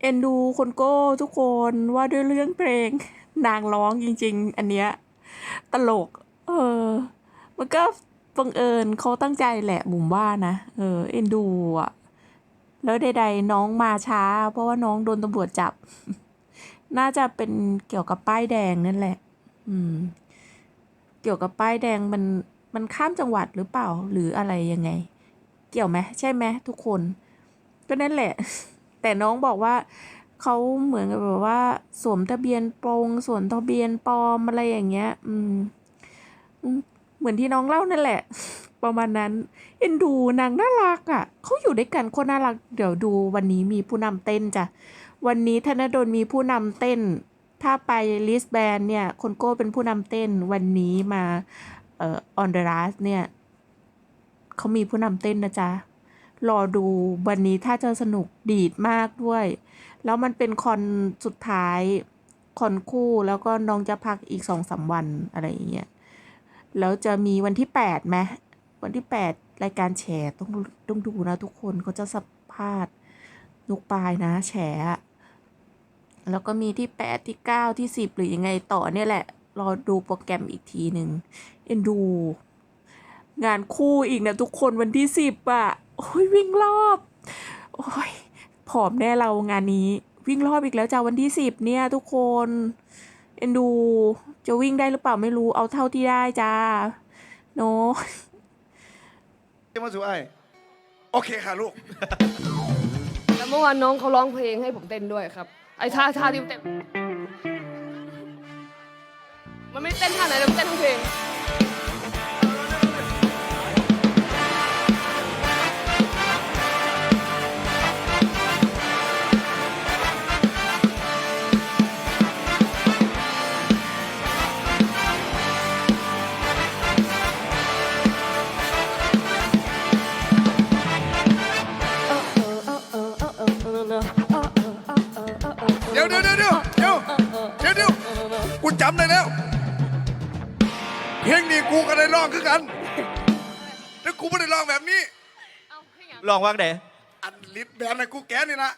เอ็นดูคนโก้ทุกคนว่าด้วยเรื่องเพลงนางร้องจริง ๆ อันเนี้ยตลก เออ มันก็บังเอิญเขาตั้งใจแหละบุ๋มว่านะ เออ เอ็นดูอะ แล้วใดๆน้องมาช้า เพราะว่าน้องโดนตำรวจจับ น่าจะเป็นเกี่ยวกับป้ายแดงนั่นแหละ อืม เกี่ยวกับป้ายแดงมันมันข้ามจังหวัดหรือเปล่าหรืออะไรยังไง เกี่ยวไหมใช่ไหมทุกคน ก็นั่นแหละ แต่น้องบอกว่าเขาเหมือนกับแบบว่าสวมทะเบียนปลงสวมทะเบียนปลอมอะไรอย่างเงี้ย อืม เหมือนที่น้องเล่านั่นแหละ ประมาณนั้น เอ็นดูนางน่ารักอะเขาอยู่ด้วยกันคนน่ารัก เดี๋ยวดูวันนี้มีผู้นำเต้นจ้ะ วันนี้ธนดลมีผู้นำเต้น ถ้าไปลิสแบนเนี่ย คนโก้เป็นผู้นำเต้น วันนี้มาเอ่อออนเดรัสเนี่ยเขามีผู้นำเต้นนะจ๊ะ รอดูวันนี้ถ้าจะสนุกดีดมากด้วย แล้วมันเป็นคอนสุดท้าย คอนคู่แล้วก็น้องจะพักอีกสองสามวันอะไรอย่างเงี้ยแล้วจะมีวันที่แปดไหมวันที่แปดรายการแฉต้องต้องดูนะทุกคนเขาจะสัมภาษณ์นุกปลายนะแฉแล้วก็มีที่แปดที่เก้าที่สิบหรือยังไงต่อเนี่ยแหละ รอดูโปรแกรมอีกทีหนึ่งเอ็นดู งานคู่อีกนะทุกคนวันที่สิบอะ โอ้ยวิ่งรอบ โอ้ยผอมแน่เรางานนี้ วิ่งรอบอีกแล้วจ้าวันที่สิบเนี่ยทุกคนเอ็นดูจะวิ่งได้หรือเปล่าไม่รู้เอาเท่าที่ได้จ้าโนเรียกมาสู่ไอ้ายโอเคค่ะลูก แล้วเมื่อวานน้องเขาร้องเพลงให้ผมเต้นด้วยครับ ไอ้ท่าท่าที่เต้น มันไม่เต้นท่าไหนแต่มันเต้นทั้งเพลง ดี๋ยวเดี๋ยวเดี๋ยวเดี๋ยวเดี๋ยวเดี๋ยวเดี๋ยวกูจำได้แล้ว เพลงนี้กูก็ได้ร้องคือกัน แต่กูไม่ได้ร้องแบบนี้ ลองว่างไหนอันลิดแบนนะกูแกนี่นะ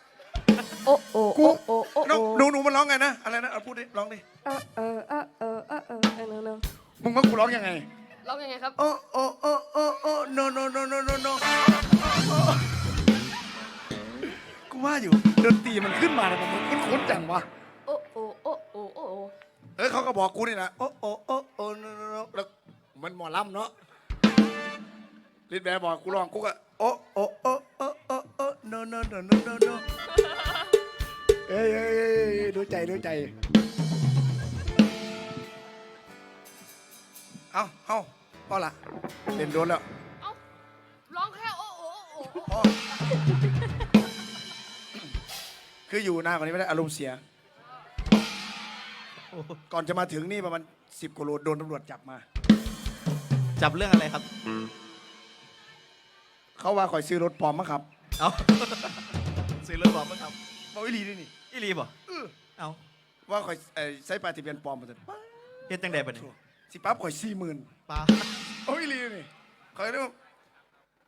โอ้โอ้โอ้โอ้โอ้น้องหนูหนูมันร้องไงนะ อะไรนะเอาพูดดิร้องดิเออเออเออเออเออเออเออเออมึงว่ากูร้องยังไง ร้องยังไงครับ โอ้โอ้โอ้โอ้โอ้ no no no no no no กู ว่าอยู่ดนตรีมันขึ้นมาแล้วมันคุ้นๆจังวะ โอ้โอ้โอ้โอ้โอ้โอ้เออเขาก็บอกกูนี่นะโอ้โอ้โอ้โอ้ no no no แล้วมันหมอลำเนาะลิดแบนบอกกูร้องกูก็โอ้โอ้โอ้โอ้โอ้โอ้ no no no no no no เอ้ยเอ้ยเอ้ยเอ้ยดูใจดูใจเอาเอาพอละเล่นโดนแล้ว เอ้าร้องแค่โอ้โอ้โอ้โอ้พอ คืออยู่นานกว่านี้ไม่ได้อารมณ์เสีย ก่อนจะมาถึงนี่ประมาณสิบกิโลโดนตำรวจจับมา จับเรื่องอะไรครับ เขาว่าข่อยซื้อรถปลอมมาครับเอาซื้อเรื่องบอกมั้งครับบอกอีหลีนี่นี่อีรีบ่เอาว่าข่อยเอ่อใช้ปลาทะเบียนปลอมมาแต่ป๊าเฮ็ดจังใดบัดนี้สิปั๊บข่อยสี่หมื่นปลาโอ้ยอีหลีนี่ข่อยเรียกว่า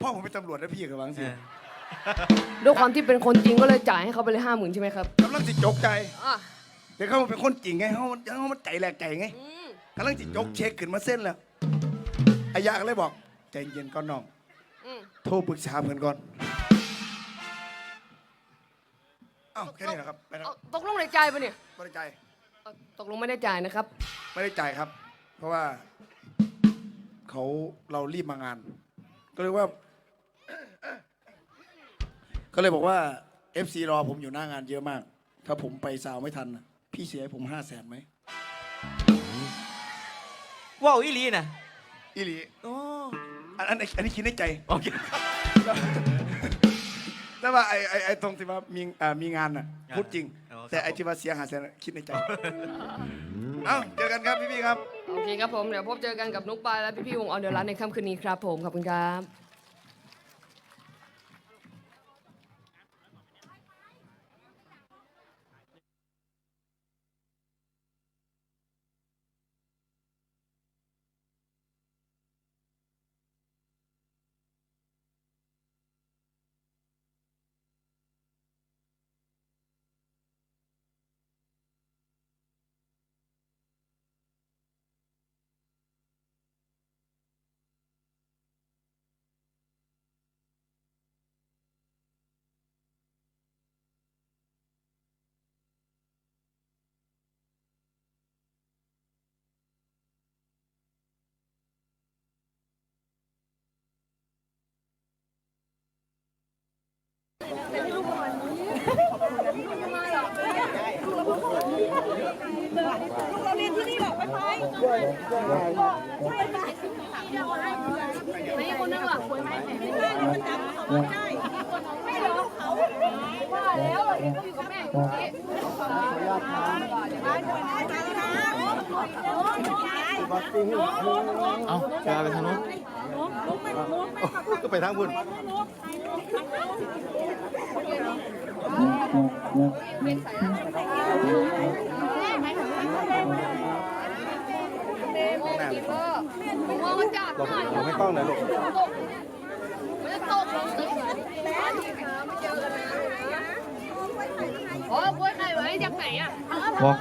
พ่อผมเป็นตำรวจนะพี่กับวังสิ เออ ด้วยความที่เป็นคนจริงก็เลยจ่ายให้เขาไปเลยห้าหมื่นใช่ไหมครับกำลังจิจกใจ อะเดี๋ยวเขาเป็นคนจริงไงเขาเขามันใจแหลกใจไงอืมกำลังจิจกเช็คขึ้นมาเส้นแล้วอายะก็เลยบอก ใจเย็นก่อนน้อง อืมโทรปรึกษาเพื่อนก่อนอ้าวแค่นี้นะครับไปนะเอาตกลงในจ่ายปะเนี่ยไม่ได้จ่ายเอาตกลงไม่ได้จ่ายนะครับ ไม่ได้จ่ายครับ เพราะว่าเขาเรารีบมางาน ก็เลยว่า ก็เลยบอกว่า FC รอผมอยู่หน้างานเยอะมาก ถ้าผมไปสาวไม่ทันน่ะพี่เสียให้ผมห้าแสนไหมว้าวอีรีน่ะอีหลีโอ้อันอันอันนี้คิดในใจ โอเค แต่ว่าไอ้ไอ้ไอ้ตรงที่ว่ามีอ่ามีงานน่ะพูดจริง อ๋อครับ แต่ไอ้ที่ว่าเสียหาแสนน่ะคิดในใจ เอ้าเจอกันครับพี่ๆครับ โอเคครับผม เดี๋ยวพบเจอกันกับนุกปายและพี่ๆวงออนเดอร์รันในค่ำคืนนี้ครับผม ขอบคุณครับ ลูกเราเรียนที่นี่หรอไปไปไม่คนนึงหรอควรไหมไม่ได้มันจำเขาไม่ได้ไม่รู้เขาว่าแล้วเด็กก็อยู่กับแม่อยู่ที่เอาแกไปทางนู้นก็ไปทางบุญเดโมกี เปอร์ผมว่ามันจัดหน่อยเราไม่ต้องเลยลูกมันจะตกลงตึกบ้านที่หาไม่เจอกันนะอ๋อกล้วยไข่ไว้จากไหนอะวอก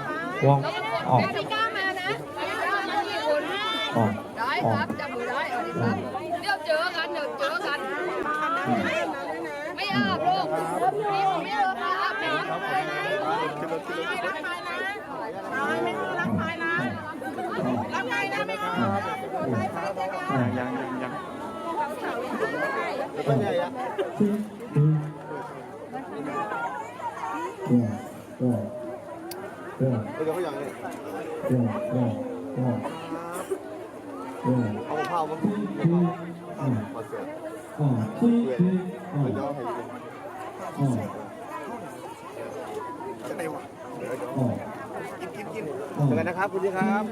วอกแล้วมันกดออกไม่กล้ามานะไม่กล้ามากี่คนออกได้ครับจับมือได้เอาดิครับเดี๋ยวเจอกันเดี๋ยวเจอกัน ไม่อาบลูกนี่ผมไม่เออมาอาบน้ำรักใครนะรักใครนะไม่เอา ยังยังยังเออเออเดี๋ยวก็ยังเลยเออเออเออเออเอาข้าวมามาเสืออ่าที่ที่อ่าเดี๋ยวให้ดูอ่าจะไหนวะอ่ากินกินกินอ่าเจอกันนะครับคุณพี่ครับ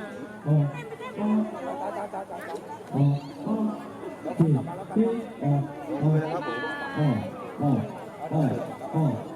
อ่าอ่าอ่าที่ที่อ่าเจอกันน